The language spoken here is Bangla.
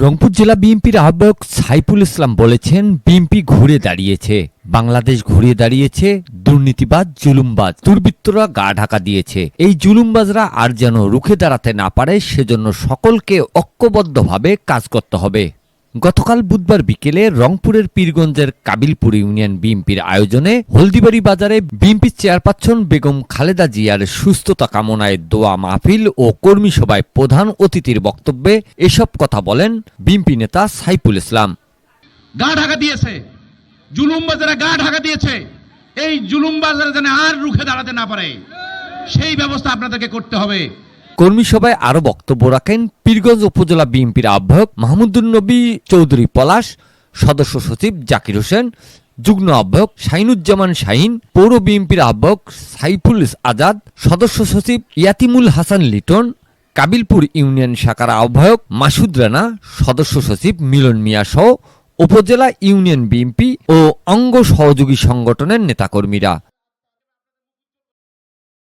রংপুর জেলা বিএনপির আহ্বায়ক সাইফুল ইসলাম বলেছেন, বিএনপি ঘুরে দাঁড়িয়েছে। বাংলাদেশ ঘুরে দাঁড়িয়েছে, দুর্নীতিবাজ, জুলুমবাজ, দুর্বৃত্তরা গা ঢাকা দিয়েছে। এই জুলুমবাজরা আর যেন রুখে দাঁড়াতে না পারে, সেজন্য সকলকে ঐক্যবদ্ধভাবে কাজ করতে হবে। গতকাল বুধবার বিকেলে রংপুরের পীরগঞ্জের কাবিলপুর ইউনিয়ন বিএনপির আয়োজনে হলদিবাড়ি বাজারে বিএনপি চেয়ারপারসন বেগম খালেদা জিয়ার সুস্থতা কামনায় দোয়া মাহফিল ও কর্মী সভায় প্রধান অতিথির বক্তব্যে এসব কথা বলেন বিএনপি নেতা সাইফুল ইসলাম। গা ঢাকা দিয়েছে। জুলুমবাজারা গা ঢাকা দিয়েছে। এই জুলুমবাজারা যেন আর রুখে দাঁড়াতে না পারে, সেই ব্যবস্থা আপনাদেরকে করতে হবে। কর্মী সভায় আরও বক্তব্য রাখেন পীরগঞ্জ উপজেলা বিএনপির আহ্বায়ক মাহমুদুল নবী, চৌধুরী পলাশ, সদস্য সচিব জাকির হোসেন, যুগ্ম আহ্বায়ক শাহিনুজ্জামান শাহিন, পৌর বিএনপির আহ্বায়ক সাইফুল আজাদ, সদস্য সচিব ইয়াতিমুল হাসান লিটন, কাবিলপুর ইউনিয়ন শাখার আহ্বায়ক মাসুদ রানা, সদস্য সচিব মিলন মিয়া সহ উপজেলা ইউনিয়ন বিএনপি ও অঙ্গ সহযোগী সংগঠনের নেতাকর্মীরা।